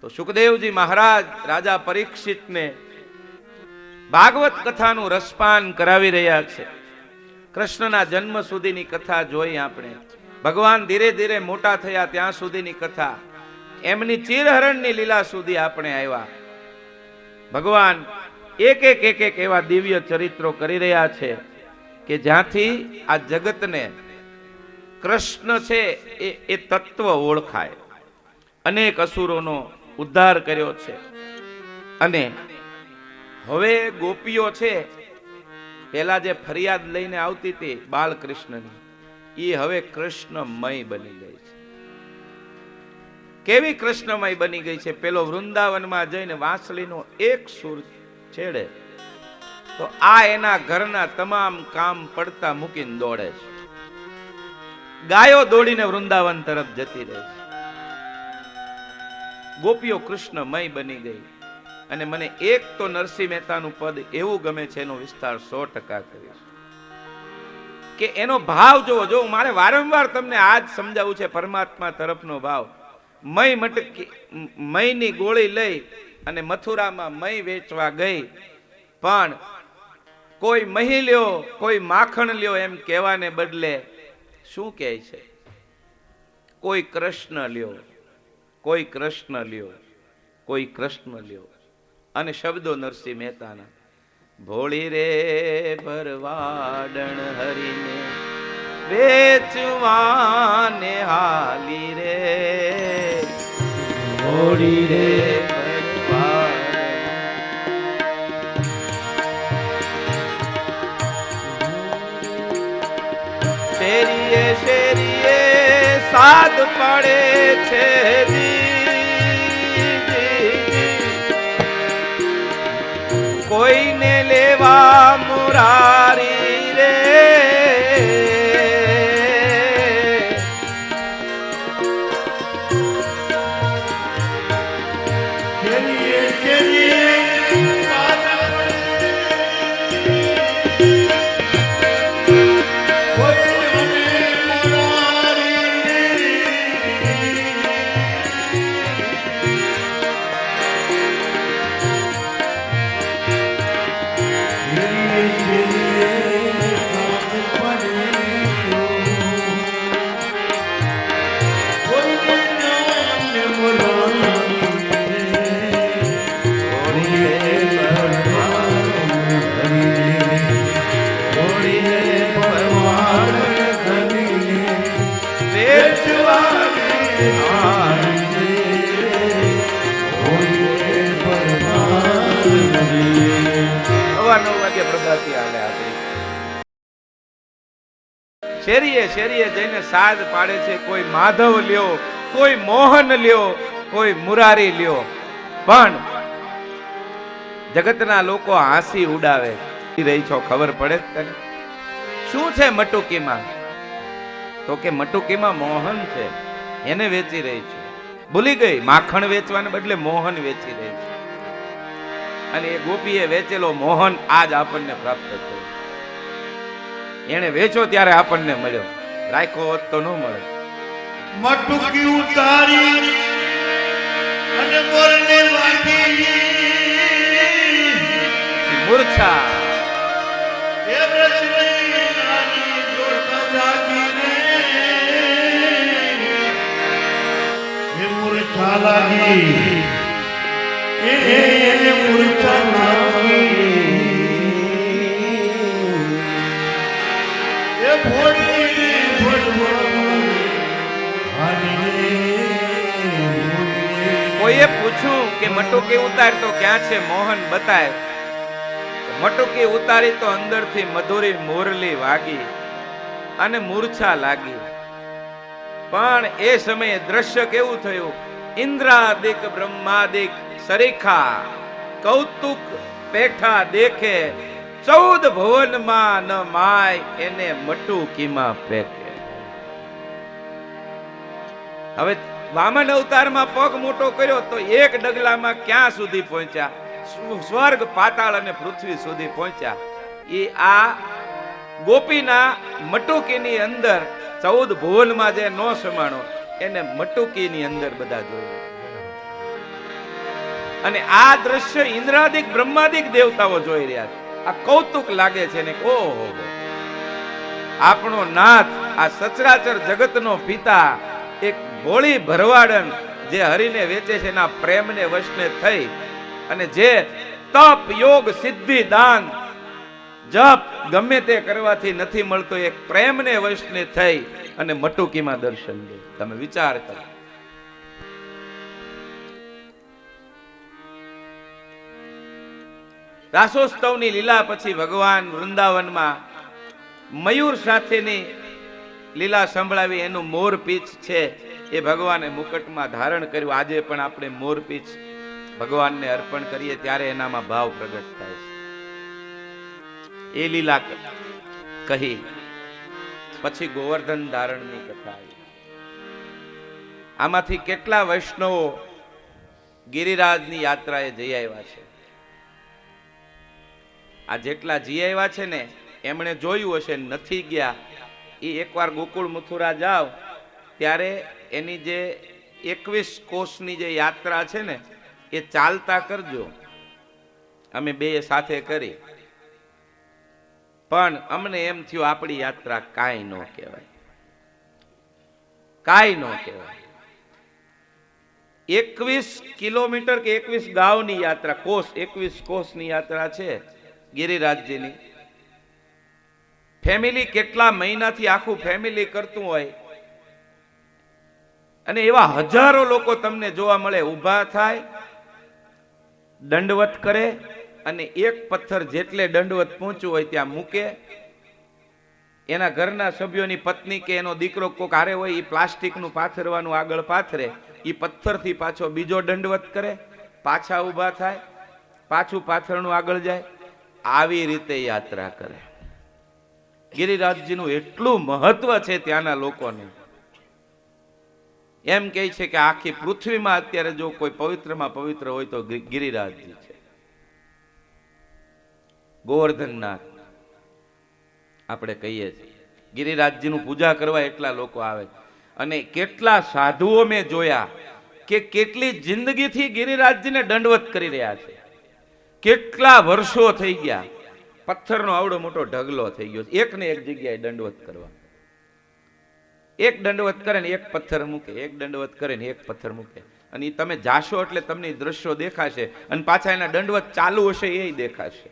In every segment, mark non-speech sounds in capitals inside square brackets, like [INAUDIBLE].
તો સુખદેવજી મહારાજ રાજા પરીક્ષિતને ભાગવત કથાનું રસપાન કરાવી રહ્યા છે. કૃષ્ણના જન્મ સુધીની કથા જોઈ આપણે. ભગવાન ધીરે ધીરે મોટા થયા ત્યાં સુધીની કથા. એમની ચિરહરણની લીલા સુધી આપણે આવ્યા. ભગવાન એક એક એક એક એવા દિવ્ય ચરિત્રો કરી રહ્યા છે કે જ્યાંથી આ જગતને કૃષ્ણ છે એ એ તત્વ ઓળખાય. અનેક અસુરોનો ઉદ્ધાર કર્યો છે. અને હવે ગોપીઓ છે પેલા જે ફરિયાદ લઈને આવતી હતી બાલકૃષ્ણની એ હવે કૃષ્ણમય બની ગઈ છે. કેવી કૃષ્ણમય બની ગઈ છે? પેલો વૃંદાવનમાં જઈને વાંસળીનો એક સુર છેડે, તો આ એના ઘરના તમામ કામ પડતા મૂકીને દોડે છે. ગાયો દોડીને વૃંદાવન તરફ જતી રહે છે. ગોપીઓ કૃષ્ણમય બની ગઈ. અને મને એક તો નરસિંહ મહેતાનું પદ એવું ગમે છે, એનો વિસ્તાર સો ટકા કરીશ કે એનો ભાવ જોવો, જો મારે વારંવાર તમને આજ સમજાવવું છે, પરમાત્મા તરફનો ભાવ. મય મટકી, મયની ગોળી લઈ અને મથુરામાં મય વેચવા ગઈ. પણ કોઈ મહી લ્યો કોઈ માખણ લ્યો એમ કહેવાને બદલે શું કહે છે? કોઈ કૃષ્ણ લ્યો કોઈ કૃષ્ણ લ્યો, કોઈ કૃષ્ણ લ્યો. અને શબ્દો નરસિંહ મહેતાના, ભોળી રે ભરવાડણ હરીને, વેચવાને હાલી રે. ભોળી રે શેરીએ શેરીએ સાદ પડે છે. શેરીએ જઈને સાદ પાડે છે, કોઈ માધવ લ્યો, કોઈ મોહન લ્યો, કોઈ મુરારી લ્યો. પણ જગતના લોકો હાંસી ઉડાવે. રહી છો, ખબર પડે તને? શું છે મટુકીમાં? તો કે મટુકીમાં મોહન છે, એને વેચી રહી છું. ભૂલી ગઈ, માખણ વેચવાને બદલે મોહન વેચી રહી છે. અને એ ગોપીએ વેચેલો મોહન આજ આપણને પ્રાપ્ત થયો. એને વેચો ત્યારે આપણને મળ્યો. રાખ્યો હોત તો ન મળે. મટુકી ઉતારી અને મોરને વાગી મૂર્છા. એ બ્રજની નાની જોડતા જાગી રે એ મૂર્છા લાગી. એ એને મૂર્છા લાગી. એ ભોળી કોઈએ પૂછ્યું કે મટુકી ઉતારતો ક્યાં છે? મોહન બતાય મટુકી ઉતારી તો અંદરથી મધુરી મોરલી વાગી અને મૂર્છા લાગી. પણ એ સમયે દ્રશ્ય કેવું થયું? ઇન્દ્રાદિક, બ્રહ્માદિક, સરીખા, કૌતુક, પેઠા દેખે, ચૌદ ભુવનમાં ન માય એને મટુકીમાં પેકે હવે વામન અવતારમાં પગ મોટો કર્યો તો એક ડગલામાં ક્યાં સુધી પહોંચ્યા? સ્વ- સ્વર્ગ, પાતાળ અને પૃથ્વી સુધી પહોંચ્યા. એ આ ગોપીના મટુકીની અંદર ચૌદ ભુવનમાં જે નો સમાણો, એને મટુકીની અંદર બધા જોયું. અને આ દ્રશ્ય ઇન્દ્રાદિક, બ્રહ્માદિક દેવતાઓ જોઈ રહ્યા છે. આ કૌતુક લાગે છે ને ઓહો આપણો નાથ, આ સચરાચર જગતનો પિતા એક ભોળી ભરવાડન જે હરિને વેચે છે, એના પ્રેમને વશને થઈ અને જે તપ યોગ સિદ્ધિ દાન જપ ગમે તે કરવાથી નથી મળતો, એક પ્રેમને વશને થઈ અને મટુકીમાં દર્શન લે. તમે વિચાર કરો. રાસોત્સવની લીલા પછી ભગવાન વૃંદાવનમાં મયુર સાથેની લીલા સંભળાવી એનું મોરપીચ છે. એ ભગવાને મુકટમાં ધારણ કર્યું. આજે પણ આપણે મોરપીચ ભગવાનને અર્પણ કરીએ ત્યારે એનામાં ભાવ પ્રગટ થાય છે. એ લીલા કહી, પછી ગોવર્ધન ધારણની કથા આમાંથી કેટલા વૈષ્ણવો ગિરિરાજની યાત્રાએ જઈ આવ્યા છે? આ જેટલા જઈ આવ્યા છે ને, એમણે જોયું હશે નથી ગયા. એ એકવાર ગોકુળ મથુરા જાવ ત્યારે એની જે એકવીસ કોષની જે યાત્રા છે ને, એ ચાલતા કરજો. અમે બે સાથે કરી. પણ અમને એમ થયું, આપણી યાત્રા કાંઈ ન કહેવાય. કાંઈ ન કહેવાય. એકવીસ કિલોમીટર કે એકવીસ ગાંવની યાત્રા, કોષ, એકવીસ કોષની યાત્રા છે ગિરિરાજજીની. ફેમિલી કેટલા મહિનાથી આખું ફેમિલી કરતું હોય? અને એવા હજારો લોકો તમને જોવા મળે, ઊભા થાય, દંડવત કરે અને એક પથ્થર જેટલે દંડવત પહોંચ્યું હોય ત્યાં મૂકે. એના ઘરના સભ્યોની પત્ની કે એનો દીકરો કોક હારે હોય એ પ્લાસ્ટિકનું પાથરવાનું આગળ પાથરે એ પથ્થરથી પાછો બીજો દંડવત કરે, પાછા ઊભા થાય, પાછું પાથરનું આગળ જાય. આવી રીતે યાત્રા કરે. ગિરિરાજજીનું એટલું મહત્વ છે ત્યાંના લોકોને. એમ કહે છે કે આખી પૃથ્વીમાં અત્યારે જો કોઈ પવિત્રમાં પવિત્ર હોય તો ગિરિરાજજી છે. ગોવર્ધનનાથ. આપણે કહીએ છીએ. ગિરિરાજજીનું પૂજા કરવા એટલા લોકો આવે. અને કેટલા સાધુઓ મેં જોયા કે કેટલી જિંદગીથી ગિરિરાજજીને દંડવત કરી રહ્યા છે. કેટલા વર્ષો થઈ ગયા. પથ્થરનો આવડો મોટો ઢગલો થઈ ગયો છે. એક ને એક જગ્યાએ દંડવત કરવા. એક દંડવત કરે ને એક પથ્થર મૂકે, એક દંડવત કરે ને એક પથ્થર મૂકે. અને તમે જાશો એટલે તમને દ્રશ્યો દેખાશે અને પાછા એના દંડવત ચાલુ હશે એ દેખાશે.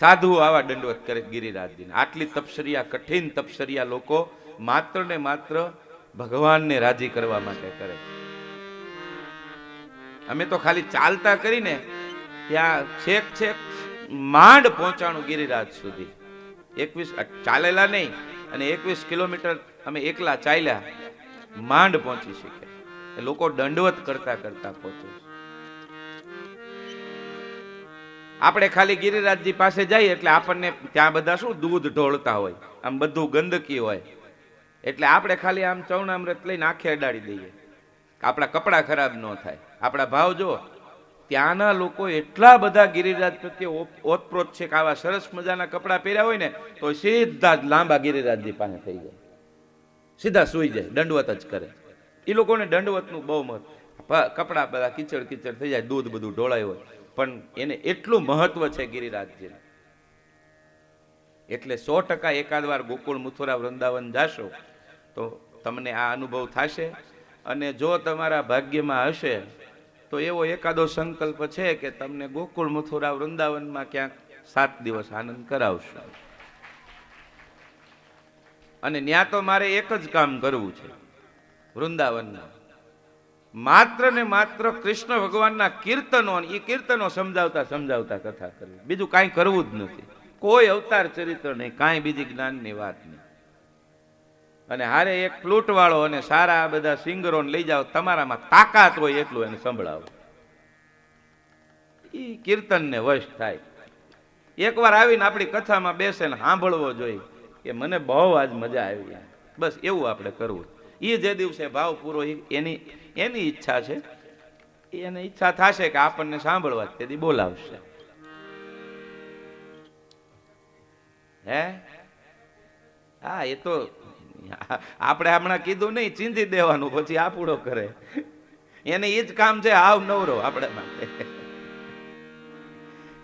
સાધુઓ આવા દંડવત કરે ગિરિરાજજીને. આટલી તપસરિયા કઠિન તપસરિયા લોકો માત્ર ને માત્ર ભગવાનને રાજી કરવા માટે કરે અમે તો ખાલી ચાલતા કરીને ત્યાં છેક છેક માંડ પહોંચાણું ગિરિરાજ સુધી. એકવીસ ચાલેલા નહીં, અને એકવીસ કિલોમીટર અમે એકલા ચાલ્યા, માંડ પહોંચી શક્યા. લોકો દંડવત કરતા કરતા પહોંચે આપણે ખાલી ગિરિરાજજી પાસે જઈએ એટલે આપણને ત્યાં બધા શું દૂધ ઢોળતા હોય, આમ બધું ગંદકી હોય. એટલે આપણે ખાલી આમ ચૌણામૃત લઈને આંખે અડાડી દઈએ. આપણા કપડાં ખરાબ ન થાય. આપણા ભાવ જો ત્યાંના લોકો એટલા બધા ગિરિરાજ પ્રત્યે ઓતપ્રોત છે કે આવા સરસ મજાના કપડાં પહેર્યા હોય ને, તો સીધા જ લાંબા ગિરિરાજની પાસે થઈ જાય. સીધા સુઈ જાય, દંડવત જ કરે. એ લોકોને દંડવતનું બહુ પ- કપડાં બધા કીચડ કીચડ થઈ જાય, દૂધ બધું ઢોળાયું હોય. પણ એને એટલું મહત્વ છે ગિરિરાજજી એટલે સો ટકા એકાદ વાર ગોકુળ મથુરા વૃંદાવન જાશો, તો તમને આ અનુભવ થશે. અને જો તમારા ભાગ્યમાં હશે તો એવો એકાદો સંકલ્પ છે કે તમને ગોકુળ મથુરા વૃંદાવનમાં ક્યાંક સાત દિવસ આનંદ કરાવશું. અને ત્યાં તો મારે એક જ કામ કરવું છે, વૃંદાવનમાં. માત્ર ને માત્ર કૃષ્ણ ભગવાનના કીર્તનો એ કીર્તનો સમજાવતા સમજાવતા કથા કરવી. બીજું કાંઈ કરવું જ નથી. કોઈ અવતાર ચરિત્ર નહીં કાંઈ બીજી જ્ઞાનની વાત નહીં અને હારે એક ફ્લૂટવાળો અને સારા આ બધા સિંગરોને લઈ જાઓ, તમારામાં તાકાત હોય એટલું એને સંભળાવો. એ કીર્તનને વશ થાય. એકવાર આવીને આપણી કથામાં બેસે સાંભળવો જોઈએ કે મને બહુ આજ મજા આવી બસ એવું આપણે કરવું. એ જે દિવસે ભાવ પૂરો એની એની ઈચ્છા છે. એને ઈચ્છા થશે કે આપણને સાંભળવા તેથી બોલાવશે. હે? હા, એ તો [LAUGHS] આપણે હમણાં કીધું નહીં, ચીંધી દેવાનું, પછી આપૂડો કરે. એને એ જ કામ છે, હાવ નવરો આપણે માટે.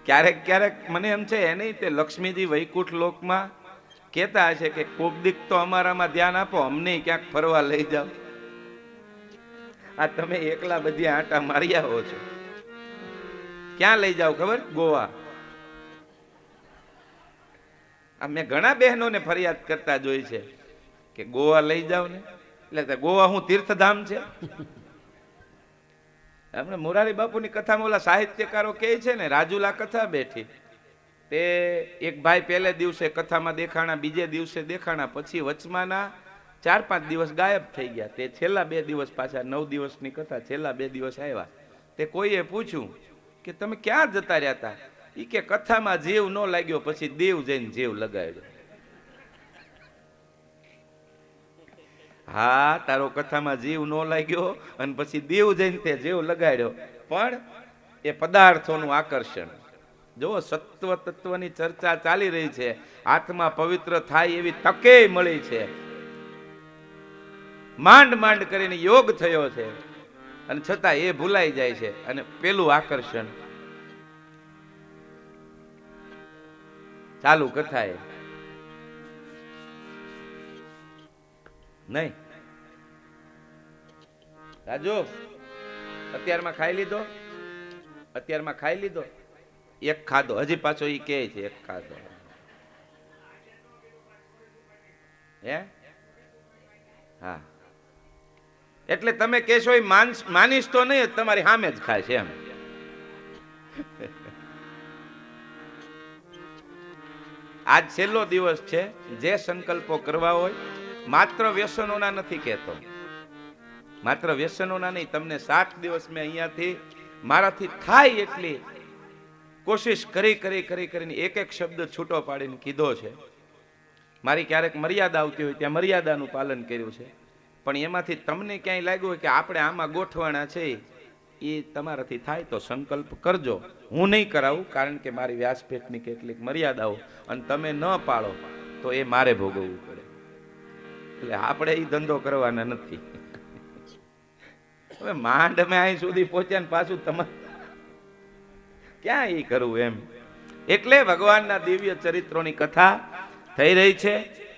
ક્યારેક ક્યારેક મને એમ છે, એને તે લક્ષ્મીજી વૈકુંઠ લોકમાં કહેતા હશે કે, કોક દીક તો અમારામાં ધ્યાન આપો, અમને ક્યાંક ફરવા લઈ જાઓ. આ તમે એકલા બધી આંટા મારી આવો છો. ક્યાં લઈ જાઓ ખબર? ગોવા. મેં ઘણા બહેનોને ફરિયાદ કરતા જોઈ છે. કે ગોવા લઈ જાઓ ને. એટલે ગોવા હું તીર્થધામ છે? આપણે મોરારી બાપુની કથામાં ઓલા સાહિત્યકારો કહે છે ને, રાજુલા કથા બેઠી. તે એક ભાઈ પહેલે દિવસે કથામાં દેખાણા, બીજે દિવસે દેખાણા, પછી વચમાના ચાર પાંચ દિવસ ગાયબ થઈ ગયા. તે છેલ્લા બે દિવસ પાછા નવ દિવસની કથા છેલ્લા બે દિવસ આવ્યા. તે કોઈએ પૂછ્યું કે તમે ક્યાં જતા રહ્યા હતા ઈ કે કથામાં જીવ ન લાગ્યો, પછી દેવ જઈને જીવ લગાવ્યો હા, તારો કથામાં જીવ ન લાગ્યો અને પછી દેવ જઈને જીવ લગાડ્યો. પણ એ પદાર્થોનું આકર્ષણ. જો સત્વ તત્વની ચર્ચા ચાલી રહી છે, આત્મા પવિત્ર થાય એવી તકે મળી છે. માંડ માંડ કરીને યોગ થયો છે અને છતાં એ ભૂલાઈ જાય છે અને પેલું આકર્ષણ. ચાલુ કથાએ નહીં. રાજુ, અત્યારમાં ખાઈ લીધો? અત્યારમાં ખાઈ લીધો? એક ખાધો. હજી પાછો એ કહે છે, એક ખાધો. હે? હા. એટલે તમે કહેશો એ માનીશ તો નહીં તમારી સામે જ ખાય છે એમ. આજ છેલ્લો દિવસ છે. જે સંકલ્પો કરવા હોય માત્ર વ્યસનોના નથી કહેતો. માત્ર વ્યસનોના નહીં, તમને સાત દિવસ મેં અહીંયાથી મારાથી થાય એટલી કોશિશ કરી કરી કરી, કરીને એક એક શબ્દ છૂટો પાડીને કીધો છે. મારી ક્યારેક મર્યાદા આવતી હોય ત્યાં મર્યાદાનું પાલન કર્યું છે. પણ એમાંથી તમને ક્યાંય લાગ્યું હોય કે આપણે આમાં ગોઠવાણા છે, એ તમારાથી થાય તો સંકલ્પ કરજો. હું નહીં કરાવું, કારણ કે મારી વ્યાસપેટની કેટલીક મર્યાદાઓ અને તમે ન પાળો, તો એ મારે ભોગવવું એટલે આપણે એ ધંધો કરવાના નથી. હવે માંડ અમે અહીં સુધી પહોંચ્યા ને પાછું તમે ક્યાં એ કરવું એમ? એટલે ભગવાનના દિવ્ય ચરિત્રોની કથા થઈ રહી છે.